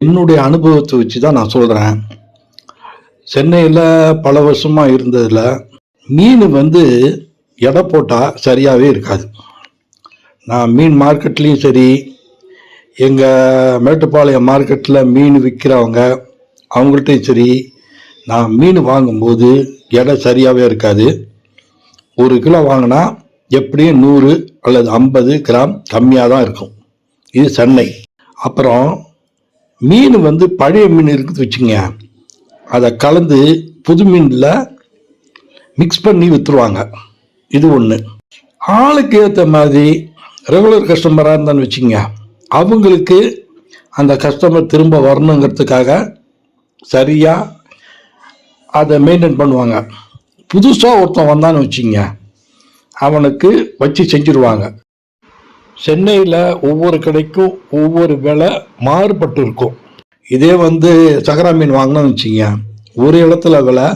என்னுடைய அனுபவத்தை வச்சு தான் நான் சொல்கிறேன் சென்னையில் பல வருஷமாக இருந்ததில் மீன் வந்து எடை போட்டால் சரியாகவே இருக்காது. நான் மீன் மார்க்கெட்லேயும் சரி எங்கள் மேட்டுப்பாளையம் மார்க்கெட்டில் மீன் விற்கிறவங்க அவங்கள்ட்டையும் சரி நான் மீன் வாங்கும்போது எடை சரியாகவே இருக்காது. ஒரு கிலோ வாங்கினா எப்படியும் நூறு அல்லது ஐம்பது கிராம் கம்மியாக தான் இருக்கும். இது சென்னை. அப்புறம் மீன் வந்து பழைய மீன் இருக்குது வச்சுங்க அதை கலந்து புது மீனில் மிக்ஸ் பண்ணி விற்றுருவாங்க இது ஒன்று ஆளுக்கு ஏற்ற மாதிரி ரெகுலர் கஸ்டமராக இருந்தான்னு வச்சுங்க அவங்களுக்கு அந்த கஸ்டமர் திரும்ப வரணுங்கிறதுக்காக சரியாக அதை மெயின்டைன் பண்ணுவாங்க. புதுசாக ஒருத்தன் வந்தான்னு வச்சுங்க அவனுக்கு வச்சு செஞ்சுருவாங்க. சென்னையில் ஒவ்வொரு கடைக்கும் ஒவ்வொரு விலை மாறுபட்டு இருக்கும். இதே வந்து சகரா மீன் வாங்கினோம்னு வச்சுங்க ஒரு இடத்துல விலை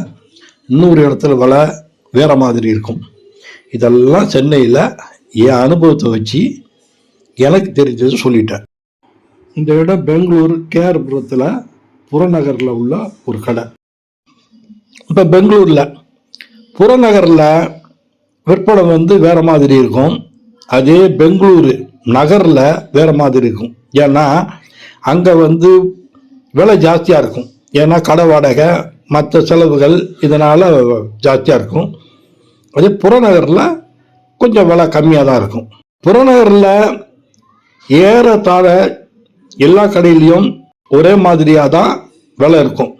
இன்னொரு இடத்துல விலை வேறு மாதிரி இருக்கும். இதெல்லாம் சென்னையில் என் அனுபவத்தை வச்சு எனக்கு தெரிஞ்சது சொல்லிட்டேன். இந்த இடம் பெங்களூர் கேஆர்புரத்தில் புறநகரில் உள்ள ஒரு கடை. இப்போ பெங்களூரில் புறநகரில் விற்பனை வந்து வேறு மாதிரி இருக்கும். அதே பெங்களூரு நகரில் வேறு மாதிரி இருக்கும். ஏன்னா அங்கே வந்து விலை ஜாஸ்தியாக இருக்கும். ஏன்னா கடை வாடகை மற்ற செலவுகள் இதனால் ஜாஸ்தியாக இருக்கும். அதே புறநகரில் கொஞ்சம் விலை கம்மியாக தான் இருக்கும் புறநகரில் ஏறத்தாழ எல்லா கடையிலையும் ஒரே மாதிரியாக தான் விலை இருக்கும்.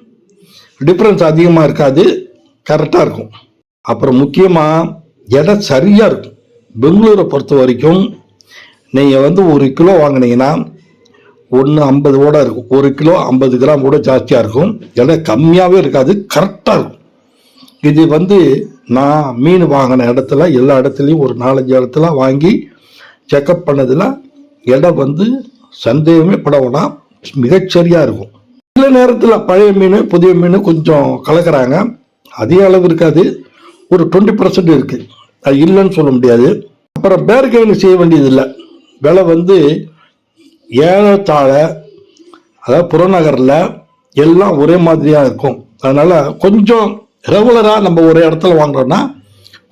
டிஃப்ரென்ஸ் அதிகமாக இருக்காது கரெக்டாக இருக்கும். அப்புறம் முக்கியமாக எடை சரியாக இருக்கும். பெங்களூரை பொறுத்த வரைக்கும் நீங்கள் வந்து ஒரு கிலோ வாங்கினீங்கன்னா ஒன்று ஐம்பது கூட இருக்கும். ஒரு கிலோ ஐம்பது கிராம் கூட ஜாஸ்தியாக இருக்கும். எடை கம்மியாகவே இருக்காது கரெக்டாக இருக்கும். இது வந்து நான் மீன் வாங்கின இடத்துல எல்லா இடத்துலையும் ஒரு நாலஞ்சு இடத்துல வாங்கி செக்கப் பண்ணதில் இடம் வந்து சந்தேகமே படவுனா மிகச்சரியாக இருக்கும். சில நேரத்தில் பழைய மீன் புதிய மீன் கொஞ்சம் கலக்கிறாங்க. அதிக அளவு இருக்காது. ஒரு டுவெண்ட்டி பர்சன்ட் இருக்குது அது இல்லைன்னு சொல்ல முடியாது. அப்புறம் பேர்கெயின் செய்ய வேண்டியதில்லை. விலை வந்து ஏறத்தாழ அதாவது புறநகரில் எல்லாம் ஒரே மாதிரியாக இருக்கும். அதனால் கொஞ்சம் ரெகுலராக நம்ம ஒரு இடத்துல வாங்குறோன்னா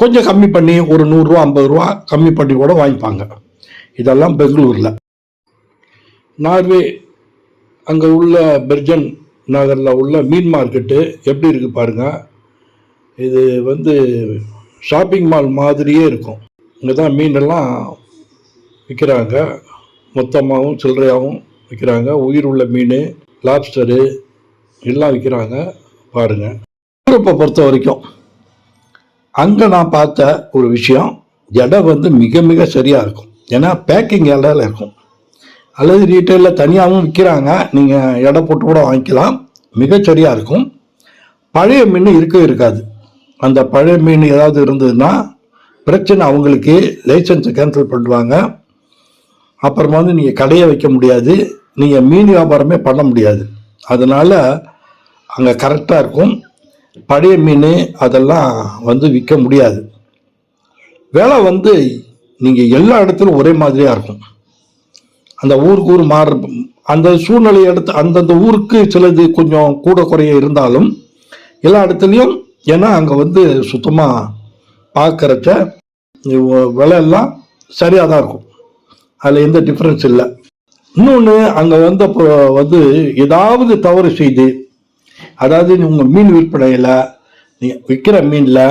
கொஞ்சம் கம்மி பண்ணி ஒரு நூறுரூவா ஐம்பது ரூபா கம்மி பண்ணி கூட வாங்கிப்பாங்க. இதெல்லாம் பெங்களூரில். நார்வே அங்கே உள்ள பெர்ஜன் நகரில் உள்ள மீன் மார்க்கெட்டு எப்படி இருக்குது பாருங்கள் இது வந்து ஷாப்பிங் மால் மாதிரியே இருக்கும். இங்கே தான் மீனெல்லாம் விற்கிறாங்க மொத்தமாகவும் சில்லறையாகவும் விற்கிறாங்க உயிர் உள்ள மீன் லாப்ஸ்டரு எல்லாம் விற்கிறாங்க பாருங்கள் யூரோப்பை பொறுத்த வரைக்கும் அங்கே நான் பார்த்த ஒரு விஷயம் இடம் வந்து மிக மிக சரியாக இருக்கும். ஏன்னா பேக்கிங் இடையில இருக்கும். அல்லது ரீட்டைலில் தனியாகவும் விற்கிறாங்க நீங்கள் எடை போட்டு கூட வாங்கிக்கலாம். மிகச்சரியாக இருக்கும். பழைய மீன் இருக்கவே இருக்காது. அந்த பழைய மீன் ஏதாவது இருந்ததுன்னா பிரச்சனை அவங்களுக்கு லைசன்ஸை கேன்சல் பண்ணுவாங்க. அப்புறமா வந்து நீங்கள் கடையை வைக்க முடியாது. நீங்கள் மீன் வியாபாரமே பண்ண முடியாது. அதனால் அங்கே கரெக்டாக இருக்கும். பழைய மீன் அதெல்லாம் வந்து விற்க முடியாது. வேலை வந்து நீங்கள் எல்லா இடத்துலையும் ஒரே மாதிரியாக இருக்கும். அந்த ஊருக்கு ஊர் மாறு அந்த சூழ்நிலையை எடுத்து அந்தந்த ஊருக்கு சிலது கொஞ்சம் கூட குறைய இருந்தாலும் எல்லா இடத்துலையும் ஏன்னா அங்கே வந்து சுத்தமாக பார்க்குறச்ச விலை எல்லாம் சரியாக தான் இருக்கும். அதில் எந்த டிஃப்ரென்ஸ் இல்லை. இன்னொன்று அங்கே வந்து அப்போ வந்து ஏதாவது தவறு செய்து அதாவது உங்கள் மீன் விற்பனையில் நீங்கள் விற்கிற மீனில்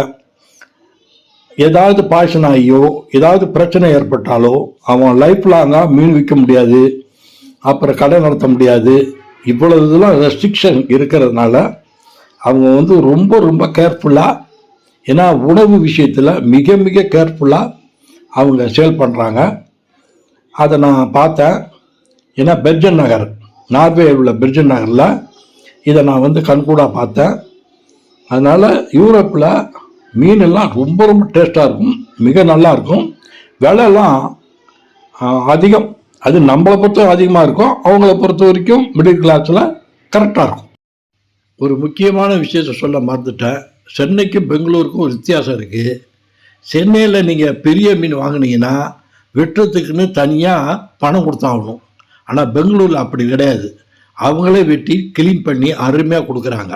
ஏதாவது பாய்ச்சன் ஆகியோ ஏதாவது பிரச்சனை ஏற்பட்டாலோ அவன் லைஃப் லாங்காக மீன் விற்க முடியாது அப்புறம் கடை நடத்த முடியாது இவ்வளவு இதெல்லாம் ரெஸ்ட்ரிக்ஷன் இருக்கிறதுனால அவங்க வந்து ரொம்ப ரொம்ப கேர்ஃபுல்லாக ஏன்னா உணவு விஷயத்தில் மிக மிக கேர்ஃபுல்லாக அவங்க சேல் பண்ணுறாங்க அதை நான் பார்த்தேன். ஏன்னா பெர்ஜன் நகர் நார்வே உள்ள பெர்ஜன் நகரில் இதை நான் வந்து கண்கூடாக பார்த்தேன். அதனால் யூரோப்பில் மீனெல்லாம் ரொம்ப ரொம்ப டேஸ்ட்டாக இருக்கும். மிக நல்லா இருக்கும். விலைலாம் அதிகம். அது நம்மளை பொறுத்த அதிகமாக இருக்கும். அவங்கள பொறுத்த வரைக்கும் மிடில் கிளாஸில் கரெக்டாக இருக்கும். ஒரு முக்கியமான விஷயத்தை சொல்ல மறந்துட்டேன். சென்னைக்கும் பெங்களூருக்கும் ஒரு வித்தியாசம் இருக்குது சென்னையில் நீங்கள் பெரிய மீன் வாங்குனீங்கன்னா வெட்டுறதுக்குன்னு தனியாக பணம் கொடுத்தாகணும். ஆனால் பெங்களூரில் அப்படி கிடையாது. அவங்களே வெட்டி க்ளீன் பண்ணி அருமையாக கொடுக்குறாங்க.